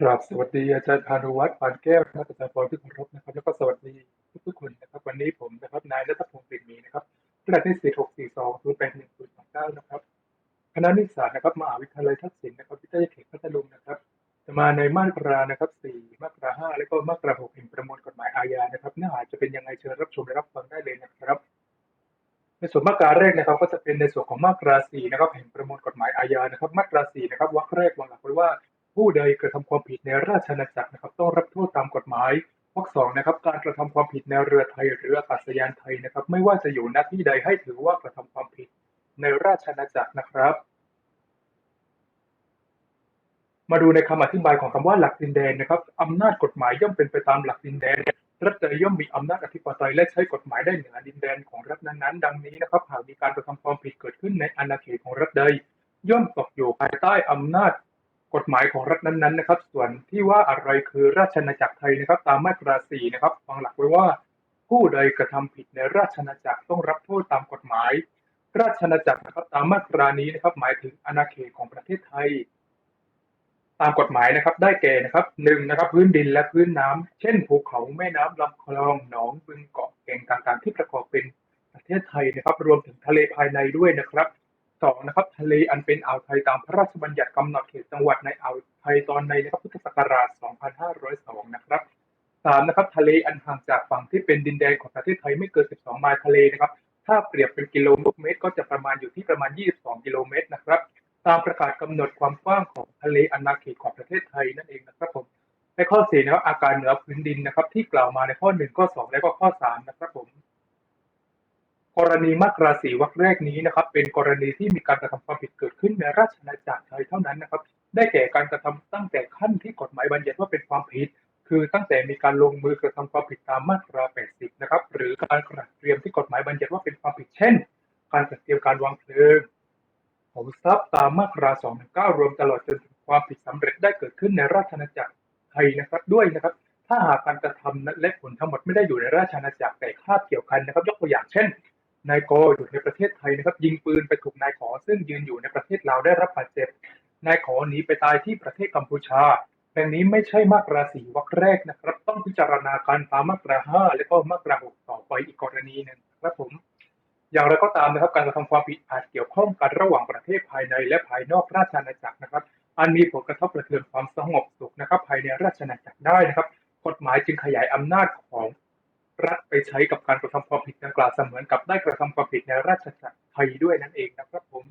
กราบสวัสดีอาจารย์พานุวัฒน์ปานแก้วนะครับอาจารย์ปอที่เคารพนะครับ แล้วก็สวัสดีทุกๆคนนะครับ วันนี้ผมนะครับนายรัตพงศ์ปิ่นมีนะครับรหัสที่4 6 4 2 0 8 1 0 2 9นหนึ่งศูนย์สองเก้านะครับคณะนิสสานะครับมหาวิทยาลัยทักษิณนะครับวิทยาเขตพัทลุงนะครับ จะมาในมาตรานะครับ4มาตรา5และก็มาตรา6แห่งประมวลกฎหมายอาญานะครับเนื้อหาจะเป็นยังไงเชิญรับชมและรับฟังได้เลยนะครับในส่วนมาตราแรกนะครับ ก็จะเป็นในส่วนของมาตรา4นะครับแห่งประมวลกฎหมายอาญานะครับ มาตรา4นะครับวรรคแรกวางหลักไว้ว่า ผู้ใดกระทำความผิดในราชอาณาจักรนะครับ ต้องรับโทษตามกฎหมายวรรคสองนะครับ การกระทำความผิดในเรือไทยหรืออากาศยานไทยนะครับ ไม่ว่าจะอยู่ณที่ใดให้ถือว่ากระทำความผิดในราชอาณาจักรนะครับ มาดูในคำอธิบายของคำว่าหลักดินแดนนะครับอำนาจกฎหมายย่อมเป็นไปตามหลักดินแดนรัฐย่อมมีอำนาจอธิปไตยและใช้กฎหมายได้เหนือดินแดนของรัฐนั้นๆ ดังนี้นะครับ หากมีการกระทำความผิดเกิดขึ้นในอาณาเขตของรัฐใด ย่อมตกอยู่ภายใต้อำนาจ กฎหมายของรัฐนั้นๆนะครับ ส่วนที่ว่าอะไรคือราชอาณาจักรไทยนะครับ ตามมาตรา 4 นะครับวางหลักไว้ว่า ผู้ใดกระทำผิดในราชอาณาจักรต้องรับโทษตามกฎหมาย ราชอาณาจักรนะครับตามมาตรานี้นะครับ หมายถึงอาณาเขตของประเทศไทย ตามกฎหมายนะครับ ได้แก่นะครับหนึ่งนะครับ พื้นดินและพื้นน้ำเช่นภูเขาแม่น้ำลำคลองหนองบึงเกาะแก่งต่างๆ ที่ประกอบเป็นประเทศไทยนะครับ รวมถึงทะเลภายในด้วยนะครับ สองนะครับทะเลอันเป็นอ่าวไทยตามพระราชบัญญัติกำหนดเขตจังหวัดในอ่าวไทยตอนในนะครับพุทธศักราช 2502 นะครับสามนะครับทะเลอันห่างจากฝั่งที่เป็นดินแดนของประเทศไทยไม่เกิน 12 ไมล์ทะเลนะครับถ้าเปรียบเป็นกิโลเมตร ก็จะประมาณอยู่ที่ประมาณ 22 กิโลเมตรนะครับตามประกาศกำหนดความกว้างของทะเลอาณาเขตของประเทศไทยนั่นเองนะครับผมในข้อสี่นะครับอาการเหนือพื้นดินนะครับที่กล่าวมาในข้อหนึ่งข้อสองและก็ข้อสามนะครับผม กรณีมาตราสีวรรคแรกนี้นะครับ เป็นกรณีที่มีการกระทำความผิดเกิดขึ้นในราชอาณาจักรไทยเท่านั้นนะครับ ได้แก่การกระทำตั้งแต่ขั้นที่กฎหมายบัญญัติว่าเป็นความผิด คือตั้งแต่มีการลงมือกระทำความผิดตามมาตรา 80 นะครับ หรือการกระเตรียมที่กฎหมายบัญญัติว่าเป็นความผิดเช่น การจัดเตรียมการวางเพลิงผมทรัพย์ตามมาตรา 219 รวมตลอดจนถึงความผิดสำเร็จได้เกิดขึ้นในราชอาณาจักรไทยนะครับด้วยนะครับ ถ้าหากการกระทำและผลทั้งหมดไม่ได้อยู่ในราชอาณาจักรแต่คาบเกี่ยวกันนะครับ ยกตัวอย่างเช่น นายกอยู่ในประเทศไทยนะครับยิงปืนไปถูกนายขอ ซึ่งยืนอยู่ในประเทศลาวได้รับบาดเจ็บ นายขอหนีไปตายที่ประเทศกัมพูชาดังนี้ไม่ใช่มาตราสีวรรคแรกนะครับ ต้องพิจารณาการตามมาตราห้าและก็มาตราหกต่อไปอีกกรณีหนึ่งครับผม อย่างไรก็ตามนะครับ การกระทำความผิดอาจเกี่ยวข้องกันระหว่างประเทศภายในและภายนอกราชอาณาจักรนะครับ อันมีผลกระทบกระเทือนความสงบสุขนะครับ ภายในราชอาณาจักรได้นะครับ กฎหมายจึงขยายอำนาจของ รัฐไปใช้กับการกระทำความผิดดังกล่าวเสมือนกับได้กระทำความผิดในราชอาณาจักรไทยด้วยนั่นเองนะครับผม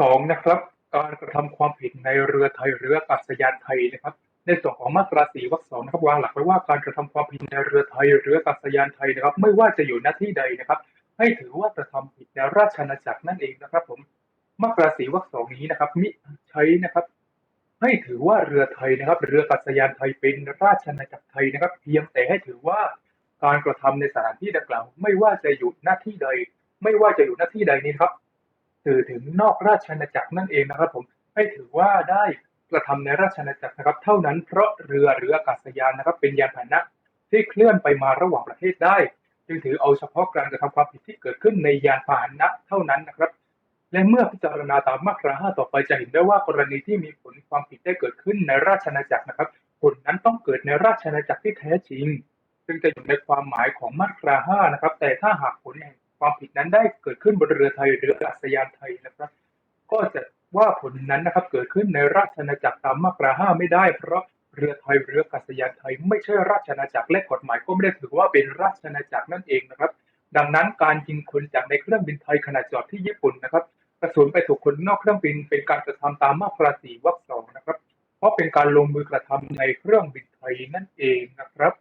สองนะครับ การกระทำความผิดในเรือไทยหรืออากาศยานไทยนะครับ ในส่วนของมาตราสี่วรรคสองนะครับวางหลักไว้ว่าการกระทำความผิดในเรือไทยหรืออากาศยานไทยนะครับ ไม่ว่าจะอยู่หน้าที่ใดนะครับ ให้ถือว่ากระทำผิดในราชอาณาจักรนั่นเองนะครับ ผมมาตราสี่วรรคสองนี้นะครับมิใช้นะครับ ให้ถือว่าเรือไทยนะครับ เรืออากาศยานไทยเป็นราชอาณาจักรไทยนะครับ เพียงแต่ให้ถือว่าการกระทำในสถานที่ดังกล่าว ไม่ว่าจะอยู่หน้าที่ใด ไม่ว่าจะอยู่หน้าที่ใดนี้ครับสื่อถึงนอกราชอาณาจักรนั่นเองนะครับ ผมให้ถือว่าได้กระทำในราชอาณาจักรนะครับ เท่านั้นเพราะเรือหรืออากาศยานนะครับ เป็นยานพาหนะที่เคลื่อนไปมาระหว่างประเทศได้ จึงถือเอาเฉพาะการกระทำความผิดที่เกิดขึ้นในยานพาหนะเท่านั้นนะครับ และเมื่อพิจารณาตามมาตรา 5 ต่อไปจะเห็นได้ว่ากรณีที่มีผลความผิดได้เกิดขึ้นในราชอาณาจักรนะครับ ผลนั้นต้องเกิดในราชอาณาจักรที่แท้จริง ซึ่งจะอยู่ในความหมายของมาตรา 5 นะครับ แต่ถ้าหากผลแห่งความผิดนั้นได้เกิดขึ้นบนเรือไทยหรืออากาศยานไทยนะครับ ก็จะว่าผลนั้นนะครับเกิดขึ้นในราชอาณาจักรตามมาตรา 5 ไม่ได้ เพราะเรือไทยหรืออากาศยานไทย ไม่ใช่ราชอาณาจักรและกฎหมายก็ไม่ได้ถือว่าเป็นราชอาณาจักรนั่นเองนะครับ ดังนั้นการยิงคนจากในเครื่องบินไทยขณะจอดที่ญี่ปุ่นนะครับ ระสุนไปถูกคนนอกเครื่องบินเป็นการกระทำตามมาตราสี่วรรคสองนะครับ เพราะเป็นการลงมือกระทำในเครื่องบินไทยนั่นเองนะครับ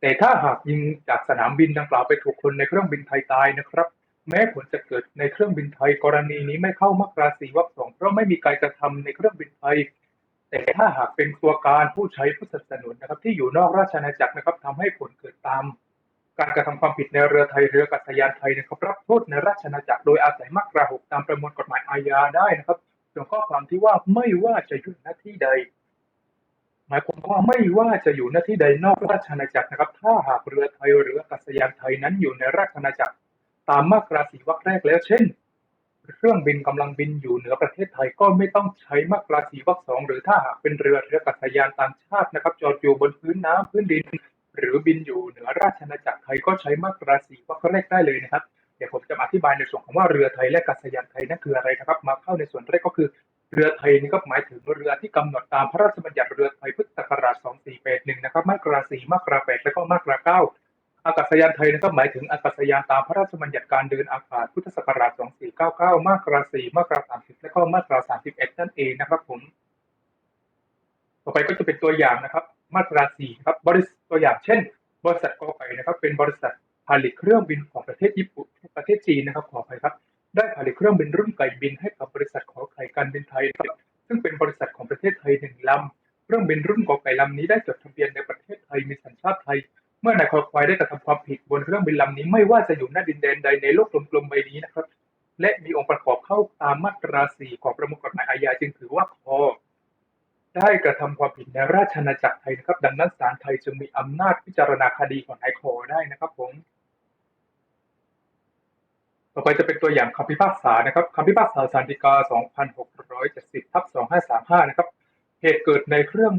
แต่ถ้าหากยิงจากสนามบินดังกล่าวไปถูกคนในเครื่องบินไทยตายนะครับ แม้ผลจะเกิดในเครื่องบินไทยกรณีนี้ไม่เข้ามาตราสี่วรรคสองเพราะไม่มีการกระทำในเครื่องบินไทยแต่ถ้าหากเป็นตัวการผู้ใช้ผู้สนับสนุนนะครับ ที่อยู่นอกราชอาณาจักรนะครับทำให้ผลเกิดตาม การกระทำความผิดในเรือไทยเรือกาศยานไทยนะครับรับโทษในราชอาณาจักรโดยอาศัยมาตรา6ตามประมวลกฎหมายอาญาได้นะครับส่วนข้อความที่ว่าไม่ว่าจะอยู่หน้าที่ใด หมายความว่าไม่ว่าจะอยู่หน้าที่ใดนอกราชอาณาจักรนะครับ ถ้าหากเรือไทยหรือกาศยานไทยนั้นอยู่ในราชอาณาจักร ตามมาตราสีวรรคแรกแล้วเช่นเครื่องบินกำลังบินอยู่เหนือประเทศไทยก็ไม่ต้องใช้มาตราสีวรรคสองหรือถ้าหากเป็นเรือเรือกัศยานต่างชาตินะครับ จอดอยู่บนพื้นน้ำพื้นดิน หรือบินอยู่เหนือราชอาณาจักรไทยก็ใช้มาตราสีวรรคแรกได้เลยนะครับเดี๋ยวผมจะอธิบายในส่วนของว่าเรือไทยและกัศยานไทยนั่นคืออะไรนะครับ มาเข้าในส่วนแรกก็คือเรือไทยนี่ก็หมายถึงเรือที่กำหนดตามพระราชบัญญัติเรือไทยพุทธศักราช 2481 นะครับ มาตรา4มาตรา8และก็มาตรา 9 อากาศยานไทยนะครับหมายถึงอากาศยานตามพระราชบัญญัติการเดินอากาศพุทธศักราช 2499 มาตรา4มาตรา 30 และก็มาตรา 31 นั่นเองนะครับผม ต่อไปก็จะเป็นตัวอย่างนะครับ มาตรา4ครับบริษัท ตัวอย่างเช่น บริษัทกอไก่นะครับเป็นบริษัทผลิตเครื่องบินของประเทศญี่ปุ่นประเทศจีนนะครับขออภัยครับได้ผลิตเครื่องบินรุ่นไก่บินให้กับบริษัทขอไข่การบินไทยนะครับซึ่งเป็นบริษัทของประเทศไทยหนึ่งลำเครื่องบินรุ่นกอไก่ลำนี้ได้จดทะเบียนในประเทศไทยมีสัญชาติไทย เมื่อนายคอควายได้กระทำความผิดบนเครื่องบินลำนี้ไม่ว่าจะอยู่หน้าดินแดนใดในโลกกลมๆใบนี้นะครับ และมีองค์ประกอบเข้าตามมาตรา 4 ของประมวลกฎหมายอาญาจึงถือว่าคอ ได้กระทำความผิดในราชอาณาจักรไทยนะครับ ดังนั้นศาลไทยจึงมีอำนาจพิจารณาคดีของนายคอได้นะครับผมต่อไปจะเป็นตัวอย่างคำพิพากษานะครับคำพิพากษาศาลฎีกา 2670ทับ2535 นะครับ เหตุเกิดในเครื่อง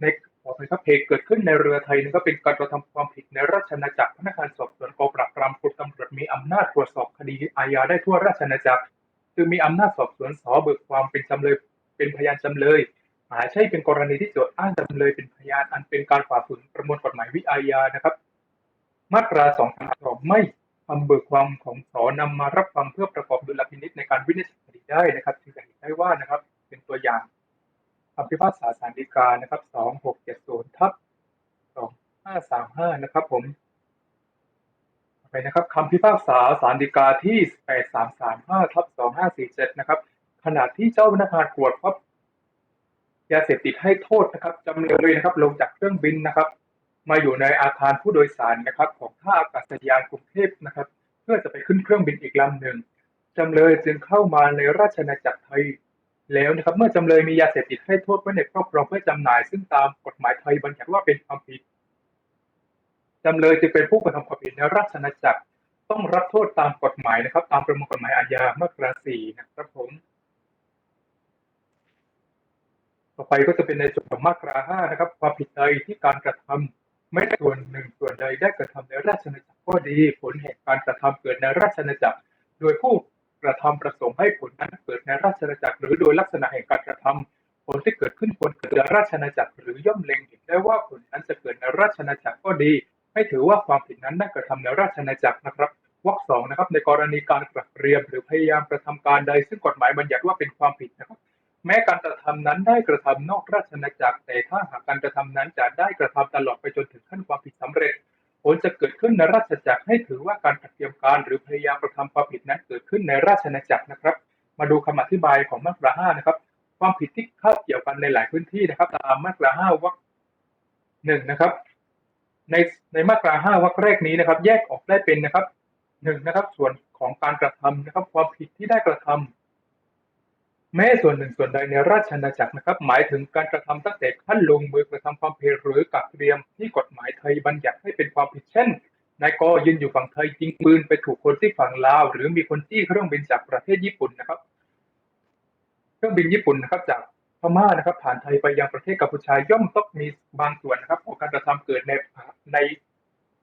ในขออภัยครับเหตุเกิดขึ้นในเรือไทยนะครับเป็นการกระทำความผิดในราชอาณาจักรพนักงานสอบสวนกองปราบปรามกรมตำรวจมีอำนาจตรวจสอบคดีอาญาได้ทั่วราชอาณาจักร จึงมีอำนาจสอบสวนสอเบิกความเป็นจำเลยเป็นพยานจำเลย หาใช่เป็นกรณีที่โจทย์อ้างจำเลยเป็นพยานอันเป็นการฝ่าฝืนประมวลกฎหมายวิอาญานะครับ มาตรา2ไม่คำเบิกความของสอนำมารับฟังเพื่อประกอบดุลพินิจในการวินิจฉัยคดีได้นะครับจึงจะเห็นได้ว่านะครับ เป็นตัวอย่างคำพิพากษาศาลฎีกานะครับ 2670ทับ2535 นะครับผมไปนะครับคำพิพากษาศาลฎีกาที่ 8335ทับ2547 นะครับ ขณะที่เจ้าพนักงานตรวจพบ ยาเสพติดให้โทษนะครับจำเลยนะครับลงจากเครื่องบินนะครับ มาอยู่ในอาคารผู้โดยสารนะครับ ของท่าอากาศยานกรุงเทพนะครับ เพื่อจะไปขึ้นเครื่องบินอีกลำหนึ่งจำเลยจึงเข้ามาในราชอาณาจักรไทยแล้วนะครับ เมื่อจำเลยมียาเสพติดให้โทษไว้ในครอบครองเพื่อจำหน่าย ซึ่งตามกฎหมายไทยบัญญัติว่าเป็นความผิดจำเลยจึงเป็นผู้กระทำความผิดในราชอาณาจักรต้องรับโทษตามกฎหมายนะครับ ตามประมวลกฎหมายอาญามาตราสี่นะครับผม ต่อไปก็จะเป็นในส่วนของมาตราห้านะครับ ความผิดใดที่การกระทำไม่ได้ส่วนหนึ่งส่วนใดได้กระทำในราชอาณาจักรก็ดีผลแห่งการกระทำเกิดในราชอาณาจักร โดยผู้กระทำประสงค์ให้ผลนั้นเกิดในราชอาณาจักร หรือโดยลักษณะแห่งการกระทำผลที่เกิดขึ้นควรเกิดในราชอาณาจักร หรือย่อมเล็งเห็นได้ว่าผลนั้นจะเกิดในราชอาณาจักรก็ดี ให้ถือว่าความผิดนั้นได้กระทำในราชอาณาจักรนะครับวรรคสองนะครับในกรณีการกระเรียมหรือพยายามกระทำการใด ซึ่งกฎหมายบัญญัติว่าเป็นความผิดนะครับ แม้การกระทำนั้นได้กระทำนอกราชอาณาจักรแต่ถ้าหากการกระทำนั้นจะได้กระทำตลอดไปจนถึงขั้นความผิดสำเร็จผลจะเกิดขึ้นในราชอาณาจักรให้ถือว่าการเตรียมการหรือพยายามกระทำความผิดนั้นเกิดขึ้นในราชอาณาจักรนะครับ มาดูคำอธิบายของมาตราห้านะครับ ความผิดที่คาบเกี่ยวกันในหลายพื้นที่นะครับ ตามมาตราห้าวรรคหนึ่งนะครับ ในในมาตราห้าวรรคแรกนี้นะครับ แยกออกได้เป็นนะครับหนึ่งนะครับ ส่วนของการกระทำนะครับ ความผิดที่ได้กระทำ แม้ส่วนหนึ่งส่วนใดในราชอาณาจักรนะครับ หมายถึงการกระทำตั้งแต่ขั้นลงมือกระทำความผิดหรือกักเตรียมที่กฎหมายไทยบัญญัติให้เป็นความผิดเช่นนายกยืนอยู่ฝั่งไทยยิงปืนไปถูกคนที่ฝั่งลาว หรือมีคนจี้เครื่องบินจากประเทศญี่ปุ่นนะครับ เครื่องบินญี่ปุ่นนะครับจากพม่านะครับ ผ่านไทยไปยังประเทศกัมพูชาย่อมต้องมีบางส่วนนะครับ ของการกระทำเกิดในใน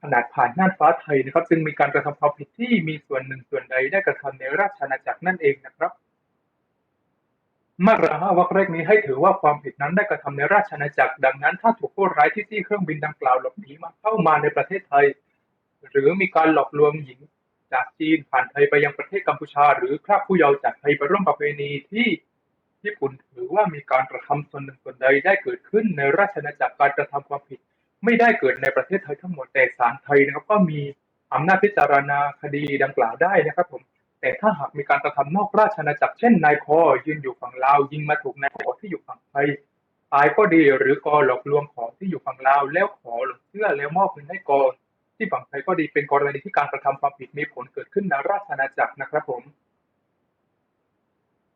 ขนาดผ่านน่านฟ้าไทยนะครับ จึงมีการกระทำความผิดที่มีส่วนหนึ่งส่วนใดได้กระทำในราชอาณาจักรนั่นเองนะครับ มาตราห้าวรรคแรกนี้ให้ถือว่าความผิดนั้นได้กระทำในราชอาณาจักร ดังนั้น ถ้าถูกผู้ร้ายที่จี้เครื่องบินดังกล่าวหลบหนีมาเข้ามาในประเทศไทย หรือมีการหลอกลวงหญิงจากจีนผ่านไทยไปยังประเทศกัมพูชา หรือพรากผู้เยาว์จากไทยไปร่วมประเพณีที่ญี่ปุ่นถือว่ามีการกระทำส่วนหนึ่งส่วนใดได้เกิดขึ้นในราชอาณาจักรการกระทำความผิด ไม่ได้เกิดในประเทศไทยทั้งหมดแต่ศาลไทยนะครับก็มีอำนาจพิจารณาคดีดังกล่าวได้นะครับผม แต่ถ้าหากมีการกระทำนอกราชอาณาจักรเช่นนายคอยืนอยู่ฝั่งลาวยิงมาถูกนายขอที่อยู่ฝั่งไทยตายก็ดีหรือกอหลอกลวงของที่อยู่ฝั่งลาวแล้วขอหลงเชื่อแล้วมอบเงินให้กอที่ฝั่งไทยก็ดีเป็นกรณีที่การกระทำความผิดมีผลเกิดขึ้นในราชอาณาจักรนะครับผม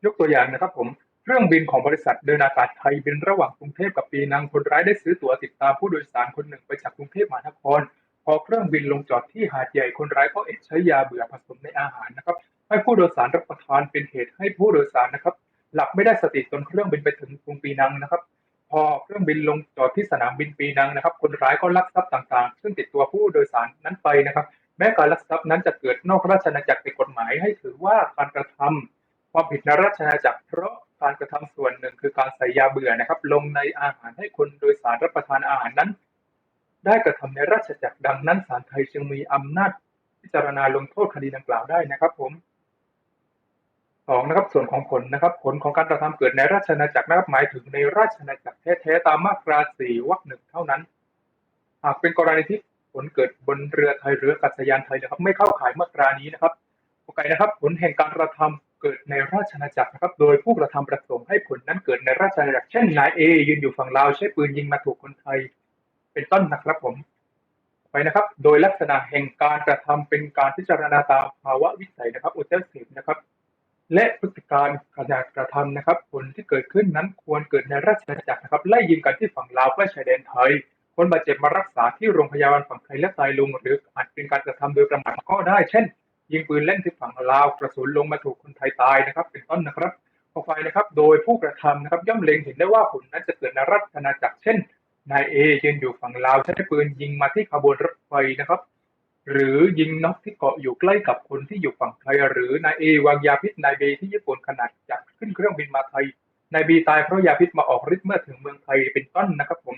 ยกตัวอย่างนะครับผมเครื่องบินของบริษัทเดินอากาศไทยบินระหว่างกรุงเทพกับปีนังคนร้ายได้ซื้อตั๋วติดตามผู้โดยสารคนหนึ่งไปจากกรุงเทพมหานครพอเครื่องบินลงจอดที่หาดใหญ่คนร้ายก็เอะใช้ยาเบื่อผสมในอาหารนะครับ ให้ผู้โดยสารรับประทานเป็นเหตุให้ผู้โดยสารนะครับ หลับไม่ได้สติจนเครื่องบินไปถึงกรุงปีนังนะครับ พอเครื่องบินลงจอดที่สนามบินปีนังนะครับ คนร้ายก็ลักทรัพย์ต่างๆ ซึ่งติดตัวผู้โดยสารนั้นไปนะครับ แม้การลักทรัพย์นั้นจะเกิดนอกราชอาณาจักรเป็นกฎหมายให้ถือว่าการกระทำความผิดในราชอาณาจักรเพราะการกระทำส่วนหนึ่งคือการใส่ยาเบื่อนะครับ ลงในอาหารให้คนโดยสารรับประทานอาหารนั้น ได้กระทำในราชอาณาจักรดังนั้นศาลไทยจึงมีอำนาจพิจารณาลงโทษคดีดังกล่าวได้นะครับผม สองนะครับส่วนของผลนะครับ ผลของการกระทำเกิดในราชอาณาจักรนะครับหมายถึงในราชอาณาจักรแท้ๆตามมาตราสี่วรรคหนึ่งเท่านั้น หากเป็นกรณีที่ผลเกิดบนเรือไทยหรืออากาศยานไทยนะครับ ไม่เข้าข่ายมาตรานี้นะครับโอเคนะครับ ผลแห่งการกระทำเกิดในราชอาณาจักรนะครับ โดยผู้กระทำประสงค์ให้ผลนั้นเกิดในราชอาณาจักรเช่นนายเอยืนอยู่ฝั่งลาวใช้ปืนยิงมาถูกคนไทย เป็นต้นนะครับผมไปนะครับ โดยลักษณะแห่งการกระทำเป็นการพิจารณาตามภาวะวิสัยนะครับอุตสาหกรนะครับ และพฤติการขณะกระทำนะครับ ผลที่เกิดขึ้นนั้นควรเกิดในราชอาณาจักรนะครับไล่ยิงกันที่ฝั่งลาวใกล้ชายแดนไทย คนบาดเจ็บมารักษาที่โรงพยาบาลฝั่งไทยและตายลงหรืออาจเป็นการกระทำโดยประมาทก็ได้ เช่น ยิงปืนเล่นที่ฝั่งลาวกระสุนลงมาถูกคนไทยตายนะครับ เป็นต้นนะครับต่อไปนะครับโดยผู้กระทำนะครับย่อมเล็งเห็นได้ว่าผลนั้นจะเกิดในราชอาณาจักรเช่นนายเอยืนอยู่ฝั่งลาวใช้ปืนยิงมาที่ขบวนรถไฟนะครับ หรือยิงนกที่เกาะอยู่ใกล้กับคนที่อยู่ฝั่งไทย หรือนายเอวางยาพิษนายเบที่ญี่ปุ่นขนาดจับขึ้นเครื่องบินมาไทยนายบีตายเพราะยาพิษมาออกฤทธิ์เมื่อถึงเมืองไทยเป็นต้นนะครับ ผม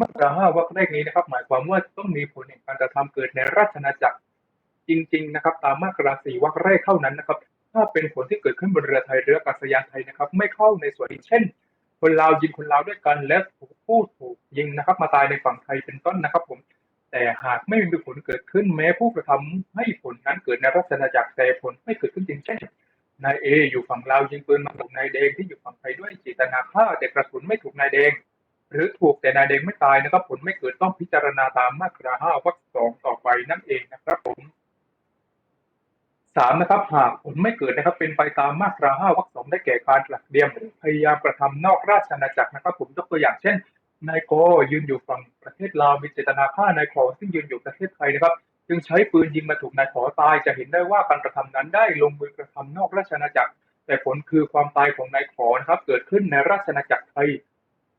มาตราห้าวรรคแรกนี้นะครับ หมายความว่าต้องมีผลแห่งการกระทำเกิดในราชอาจักรจริง ๆ นะครับ ตามมาตราสี่วรรคแรกเท่านั้นนะครับ ถ้าเป็นผลที่เกิดขึ้นบนเรือไทยเรืออากาศยานไทยนะครับ ไม่เข้าในส่วนเช่น คนลาวยิงคนลาวด้วยกันและผู้ถูกยิงนะครับ มาตายในฝั่งไทยเป็นต้นนะครับ ผม แต่หากไม่มีผลเกิดขึ้นแม้ผู้กระทำให้ผลนั้นเกิดในราชอาจักรแต่ผลไม่เกิดขึ้นจริงเช่นนายเออยู่ฝั่งลายิงปืนมาถูกนายแดงที่อยู่ฝั่งไทยด้วยเจตนาฆ่าแต่กระสุนไม่ถูกนายแดง หรือถูกแต่นายแดงไม่ตายนะครับ ผลไม่เกิดต้องพิจารณาตามมาตราห้าวรรคสองต่อไปนั่นเองนะครับผมสามนะครับหากผลไม่เกิดนะครับ เป็นไปตามมาตราห้าวรรคสองได้แก่การหลักเดียมหรือพยายามกระทำนอกราชอาณาจักรนะครับ ผมยกตัวอย่างเช่น นายโกยืนอยู่ฝั่งประเทศลาวมีเจตนาฆ่านายขอซึ่งยืนอยู่ประเทศไทยนะครับ จึงใช้ปืนยิงมาถูกนายขอตายจะเห็นได้ว่าการกระทำนั้นได้ลงมือกระทำนอกราชอาณาจักร แต่ผลคือความตายของนายขอนะครับ เกิดขึ้นในราชอาณาจักรไทย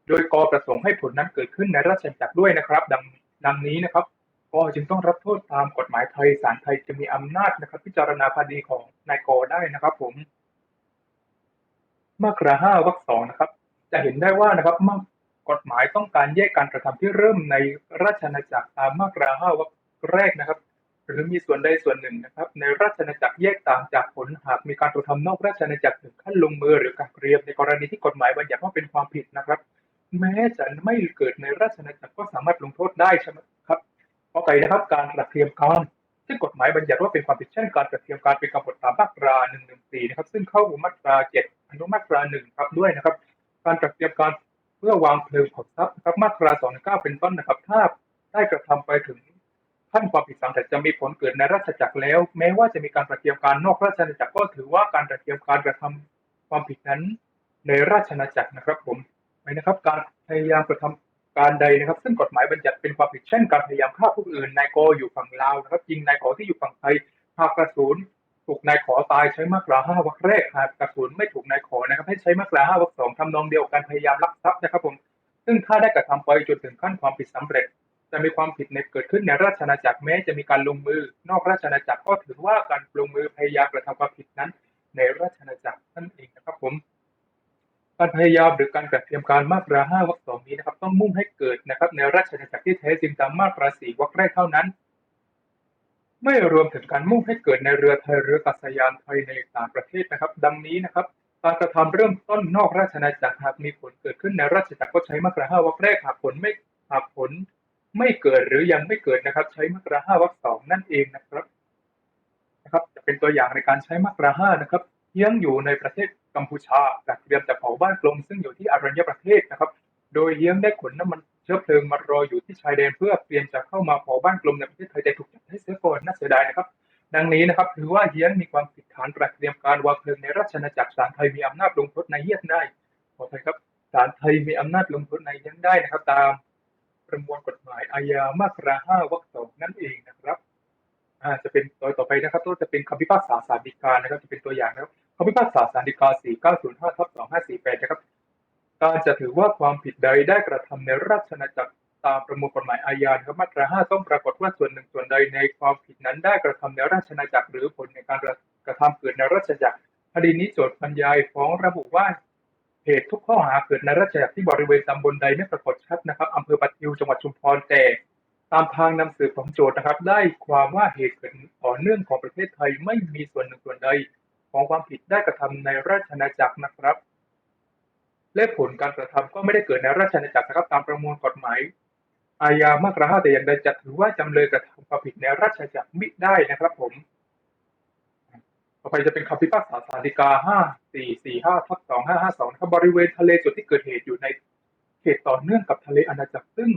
โดยกอประสงค์ให้ผลนั้นเกิดขึ้นในราชอาณาจักรด้วยนะครับ ดังดังนี้นะครับกอจึงต้องรับโทษตามกฎหมายไทยศาลไทยจะมีอำนาจนะครับ พิจารณาคดีของนายกอได้นะครับ ผมมาตราห้าวรรคสองนะครับ จะเห็นได้ว่านะครับมา กฎหมายต้องการแยกการกระทำที่เริ่มในราชอาณาจักรตามมาตราห้าวรรคแรกนะครับ หรือมีส่วนใดส่วนหนึ่งนะครับ ในราชอาณาจักรแยกต่างจากผลหากมีการกระทำนอกราชอาณาจักรถึงขั้นลงมือหรือการเตรียมในกรณีที่กฎหมายบัญญัติว่าเป็นความผิดนะครับ แม้จะไม่เกิดในราชอาณาจักรก็สามารถลงโทษได้ใช่ไหมครับข้อไก่นะครับการกระเทียมการซึ่งกฎหมายบัญญัติว่าเป็นความผิดเช่นการกระเทียมการเป็นกำหนดตามมาตรา 114 นะครับ ซึ่งเข้ามาตรา 7 อนุมาตรา 1 ครับด้วยนะครับ การกระเทียมการ เพื่อวางเพลิงเผาทรัพย์นะครับมาตรา 219 เป็นต้นนะครับ ถ้าได้กระทำไปถึงขั้นความผิดสามแต่จะมีผลเกิดในราชจักรแล้ว แม้ว่าจะมีการกระเทียมการนอกราชอาณาจักรก็ถือว่าการกระเทียมการกระทำความผิดนั้นในราชอาณาจักรนะครับผมไปนะครับ การพยายามกระทำการใดนะครับ ซึ่งกฎหมายบัญญัติเป็นความผิดเช่น การพยายามฆ่าผู้อื่นนายโกอยู่ฝั่งลาวนะครับยิงนายขอที่อยู่ฝั่งไทยหากกระสุน ถูกนายขอตายใช้มาตราห้าวรรคแรกหากกระสุนไม่ถูกนายขอนะครับ ให้ใช้มาตราห้าวรรคสองทำนองเดียวกันพยายามลักทรัพย์นะครับผมซึ่งถ้าได้กระทำไปจนถึงขั้นความผิดสำเร็จ จะมีความผิดในเกิดขึ้นในราชอาณาจักรแม้จะมีการลงมือ นอกราชอาณาจักรก็ถือว่าการลงมือพยายามกระทำความผิดนั้น ในราชอาณาจักรนั่นเองนะครับผมการพยายามหรือการกระเทียมการมาตราห้าวรรคสองนี้นะครับต้องมุ่งให้เกิดนะครับในราชอาณาจักรที่แท้จริงตามมาตราสี่วรรคแรกเท่านั้น ไม่รวมถึงการมุ่งให้เกิดในเรือไทยหรืออากาศยานไทยในต่างประเทศนะครับ ดังนี้นะครับ การกระทำเริ่มต้นนอกราชอาณาจักรหากมีผลเกิดขึ้นในราชอาณาจักรก็ใช้มาตราห้าวรรคแรกหากผลไม่หากผลไม่เกิดหรือยังไม่เกิดนะครับ ใช้มาตราห้าวรรคสองนั่นเองนะครับนะครับจะเป็นตัวอย่างในการใช้มาตราห้านะครับเฮียงอยู่ในประเทศกัมพูชาแต่เตรียมจะเผาบ้านกลมซึ่งอยู่ที่อารัญญประเทศนะครับ โดยเฮี้ยงได้ขนน้ำมัน ชื้อเพลิงมารออยู่ที่ชายแดนเพื่อเตรียมจะเข้ามาเผาบ้านกลมในประเทศไทยแต่ถูกจับให้เสียก่อนน่าเสียดายนะครับ ดังนี้นะครับถือว่าเฮียนมีความผิดฐานตระเตรียมการวางเพลิงในราชอาณาจักรศาลไทยมีอำนาจลงโทษนายเฮียนได้ขออภัยครับศาลไทยมีอำนาจลงโทษนายเฮียนได้นะครับ ตามประมวลกฎหมายอาญามาตราห้าวรรคสองนั่นเองนะครับอ่าจะเป็นตัวต่อไปนะครับก็จะเป็นคำพิพากษาศาลฎีกานะครับจะเป็นตัวอย่างนะครับคำพิพากษาศาลฎีกา 4905ทับ2548นะครับ การจะถือว่าความผิดใดได้กระทำในราชอาณาจักรตามประมวลกฎหมายอาญานะมาตรา 5 ต้องปรากฏว่าส่วนหนึ่งส่วนใดในความผิดนั้นได้กระทำในราชอาณาจักรหรือผลในการกระทำเกิดในราชอาณาจักรคดีนี้โจทย์บรรยายฟ้องระบุว่าเหตุทุกข้อหาเกิดในราชอาณาจักรที่บริเวณตำบลใดไม่ปรากฏชัดนะครับอำเภอปะทิวจังหวัดชุมพรแต่ตามทางนำสืบของโจทย์นะครับ ได้ความว่าเหตุเกิดต่อเนื่องของประเทศไทยไม่มีส่วนหนึ่งส่วนใด ของความผิดได้กระทำในราชอาณาจักรนะครับ และผลการกระทำก็ไม่ได้เกิดในราชอาณาจักรนะครับตามประมวลกฎหมาย อาญามาตราห้าแต่อย่างใดจะถือว่าจำเลยกระทำความผิดในราชอาณาจักรมิได้นะครับผมต่อไปจะเป็นคำพิพากษาศาลฎีกาห้าสี่สี่ห้าทับสองห้าห้าสองนะครับบริเวณทะเลจุดที่เกิดเหตุอยู่ในเขตต่อเนื่องกับทะเลอาณาจักรซึ่ง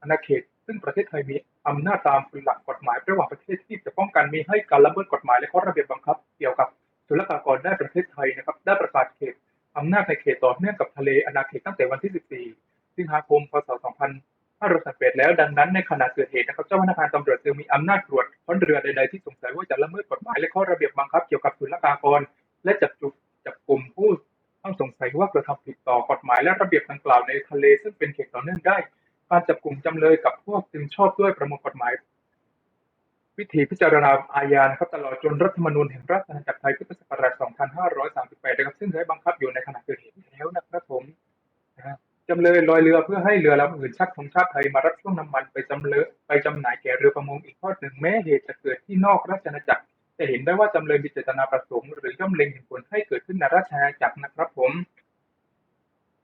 อาณาเขต ซึ่งประเทศไทยมีอำนาจตามหลักกฎหมายระหว่างประเทศที่จะป้องกันม่ให้การละเมิดกฎหมายและข้อระเบียบบังคับ เกี่ยวกับศุลกากรได้ประเทศไทยนะครับ ได้ประกาศเขต อำนาจในเขตต่อเนื่องกับทะเลอาณาเขตตั้งแต่วันที่ 14 สิงหาคม พศ 2538แล้ว ดังนั้นในขณะเกิดเหตุนะครับ เจ้าพนักงานตำรวจจึงมีอำนาจตรวจค้นเรือใดๆที่สงสัยว่าจะละเมิดกฎหมายและข้อระเบียบบังคับเกี่ยวกับศุลกากร และจับจุดจับกลุ่มผู้ต้องสงสัยว่ากระทำผิดต่อกฎหมายและระเบียบดังกล่าวในทะเลซึ่งเป็นเขตต่อเนื่องได้ การจับกลุ่มจำเลยกับพวกจึงชอบด้วยประมวลกฎหมาย วิธีพิจารณาอาญานะครับตลอดจนรัฐธรรมนูญแห่งราชอาณาจักรไทยพุทธศักราช 2538 นะครับ ซึ่งได้บังคับอยู่ในขณะเกิดเหตุแล้วนะครับผมนะจำเลยลอยเรือเพื่อให้เรือลำอื่นชักธงชาติไทยมารับช่วงน้ำมันไปจำเลยไปจำหน่ายแก่เรือประมงอีกทอดหนึ่งแม้เหตุจะเกิดที่นอกราชอาณาจักรจะเห็นได้ว่าจำเลยมีเจตนาประสงค์หรือย่อมเล็งเห็นผลให้เกิดขึ้นในราชอาณาจักรนะครับผม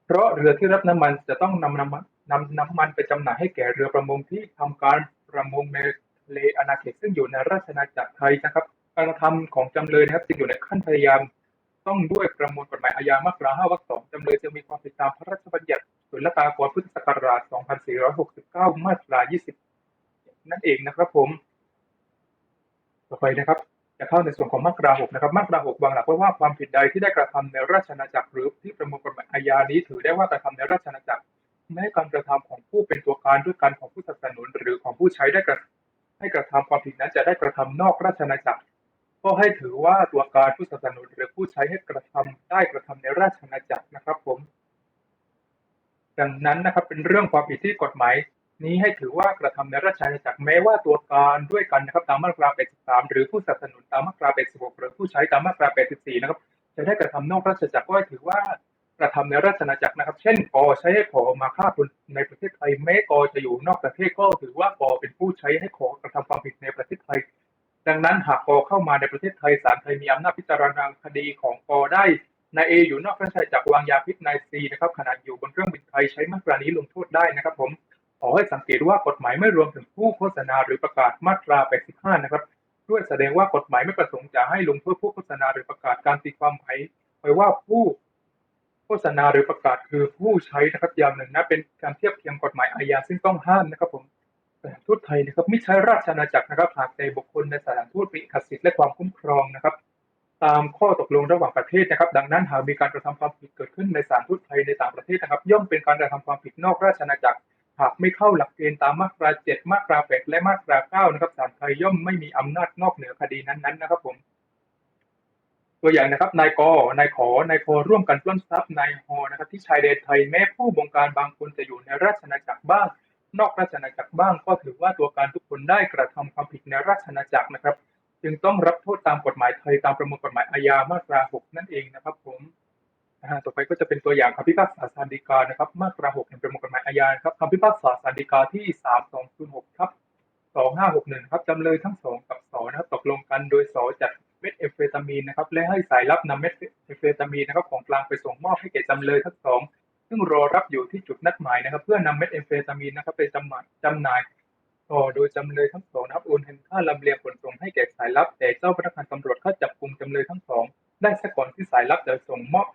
เพราะเรือที่รับน้ำมันจะต้องนำน้ำมันนำน้ำมันไปจำหน่ายให้แก่เรือประมงที่ทำการประมงใน เลอาณาเขตซึ่งอยู่ในราชอาณาจักรไทยนะครับ การกระทำของจำเลยนะครับจึงอยู่ในขั้นพยายาม ต้องด้วยประมวลกฎหมายอาญามาตรา5วรรคสองจำเลยจะมีความผิดตามพระราชบัญญัติศุลกากรพุทธศักราช 2469 มาตรา 20 นั่นเองนะครับผม ต่อไปนะครับจะเข้าในส่วนของมาตรา6นะครับ มาตรา6วางหลักไว้ว่าความผิดใดที่ได้กระทำในราชอาณาจักรหรือที่ประมวลกฎหมายอาญานี้ถือได้ว่ากระทำในราชอาณาจักรแม้การกระทำของผู้เป็นตัวการด้วยการของผู้สนับสนุนหรือของผู้ใช้ได้กระ ให้กระทำความผิดนั้นจะได้กระทำนอกราชอาณาจักร ก็ให้ถือว่าตัวการผู้สนับสนุนหรือผู้ใช้ให้กระทำได้กระทำในราชอาณาจักรนะครับผม ดังนั้นนะครับเป็นเรื่องความผิดที่กฎหมาย นี้ให้ถือว่ากระทำในราชอาณาจักรแม้ว่าตัวการด้วยกันนะครับตามมาตรา 83 หรือผู้สนับสนุนตามมาตรา 86 หรือผู้ใช้ตามมาตรา 84 นะครับจะได้กระทำนอกราชอาณาจักรก็ให้ถือว่า กระทำในราชอาณาจักรนะครับ เช่นกอใช้ให้ขอมาฆ่าคนในประเทศไทยแม้กอจะอยู่นอกประเทศก็ถือว่ากอเป็นผู้ใช้ให้ขอกระทำความผิดในประเทศไทย ดังนั้นหากกอเข้ามาในประเทศไทยศาลไทยมีอำนาจพิจารณาคดีของกอได้นายเออยู่นอกราชอาณาจักรวางยาพิษนายซีนะครับขณะอยู่บนเครื่องบินไทยใช้มาตรานี้ลงโทษได้นะครับ ผมขอให้สังเกตว่ากฎหมายไม่รวมถึงผู้โฆษณาหรือประกาศมาตรา 85 นะครับด้วยแสดงว่ากฎหมายไม่ประสงค์จะให้ลงโทษผู้โฆษณาหรือประกาศการตีความหมายไว้ว่าผู้ โฆษณาหรือประกาศคือผู้ใช้นะครับอย่างหนึ่งนะเป็นการเทียบเคียงกฎหมายอาญาซึ่งต้องห้ามนะครับผมสถานทูตไทยนะครับไม่ใช้ราชอาณาจักรนะครับหากแต่บุคคลในสถานทูตมีขัดสิทธิ์และความคุ้มครองนะครับ ตามข้อตกลงระหว่างประเทศนะครับ ดังนั้นหากมีการกระทำความผิดเกิดขึ้นในสถานทูตไทยในต่างประเทศนะครับ ย่อมเป็นการกระทำความผิดนอกราชอาณาจักร หากไม่เข้าหลักเกณฑ์ตามมาตรา7มาตรา8และมาตรา9นะครับศาลไทยย่อมไม่มีอำนาจนอกเหนือคดีนั้นๆนะครับผม ตัวอย่างนะครับนายกนายขอนายพอร่วมกันปล้นทรัพย์นายฮอนะครับที่ชายแดนไทยแม้ผู้บงการบางคนจะอยู่ในราชอาณาจักรบ้าง นอกราชอาณาจักรบ้าง ก็ถือว่าตัวการทุกคนได้กระทำความผิดในราชอาณาจักรนะครับ จึงต้องรับโทษตามกฎหมายไทยตามประมวลกฎหมายอาญามาตรา 6 นั่นเองนะครับผมต่อไปก็จะเป็นตัวอย่างคำพิพากษาศาลฎีกานะครับ มาตรา6แห่งประมวลกฎหมายอาญาครับคำพิพากษาศาลฎีกาที่ 3206ทับ ครับ2561ครับจำเลยทั้งสองกับสนะครับตกลงกันโดยสจัดเม็ดเอมเฟตามีนนะครับและให้สายลับนำเม็ดเอมเฟตามีนนะครับของกลางไปส่งมอบให้แก่จำเลยทั้งสองซึ่งรอรับอยู่ที่จุดนัดหมายนะครับ เพื่อนำเม็ดเอมเฟตามีนนะครับไปจำหน่ายจำหน่ายต่อโดยจำเลยทั้งสองนะครับโอนเงินค่าลำเลียงขนส่งให้แก่สายลับ แต่เจ้าพนักงานตำรวจเข้าจับกลุ่มจำเลยทั้งสองได้ซะก่อนที่สายลับจะส่งมอบ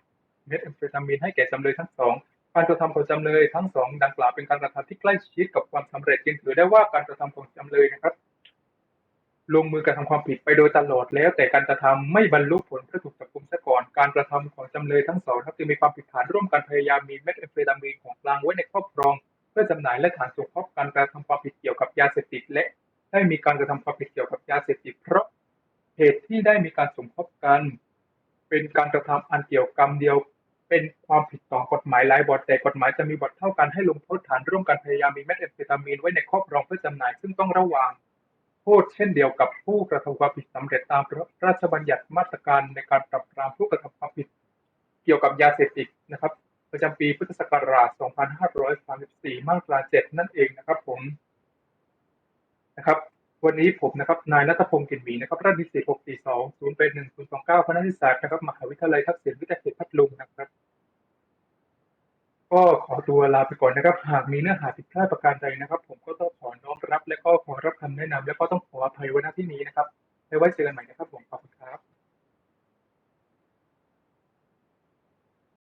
เม็ดแอมเฟตามีนให้แก่จำเลยทั้งสอง การกระทำของจำเลยทั้งสองดังกล่าวเป็นการกระทำที่ใกล้ชิดกับความสำเร็จจึงถือได้ว่าการกระทำของจำเลยนะครับ ลงมือกระทำความผิดไปโดยตลอดแล้ว แต่การกระทำไม่บรรลุผลเพื่อถูกจับกุมซะก่อนการกระทำของจำเลยทั้งสองครับจึงมีความผิดฐานร่วมกันพยายามมีเม็ดแอมเฟตามีนของกลางไว้ในครอบครอง เพื่อจำหน่ายและฐานส่งมอบการกระทำความผิดเกี่ยวกับยาเสพติดและได้มีการกระทำความผิดเกี่ยวกับยาเสพติดเพราะเหตุที่ได้มีการสมคบกัน เป็นการกระทำอันเกี่ยวกรรมเดียว เป็นความผิดต่อกฎหมายหลายบทแต่กฎหมายจะมีบทเท่ากันให้ลงโทษฐานร่วมกันพยายามมีเม็ดแอมเฟตามีนไว้ในครอบครองเพื่อจำหน่ายซึ่งต้องระวังโทษเช่นเดียวกับผู้กระทำความผิดสำเร็จตามพระราชบัญญัติมาตรการในการปราบปรามผู้กระทำความผิด เกี่ยวกับยาเสพติดนะครับ ประจำปีพุทธศักราช 2534 มาตรา 7 นั่นเองนะครับผมนะครับ วันนี้ผมนะครับ นายนัทพงศ์กิ่นหมีนะครับรัฐนิสิต642 081 029คณะนิสสัตนะครับ มหาวิทยาลัยทักษิณวิทยาเขตพัทลุงนะครับ ก็ขอตัวลาไปก่อนนะครับ หากมีเนื้อหาผิดพลาดประการใดนะครับ ผมก็ต้องขอน้อมรับ และก็ขอรับคำแนะนำและก็ต้องขออภัยไว้ณที่นี้นะครับ ไว้ไว้เจอกันใหม่นะครับผมขอบคุณครับ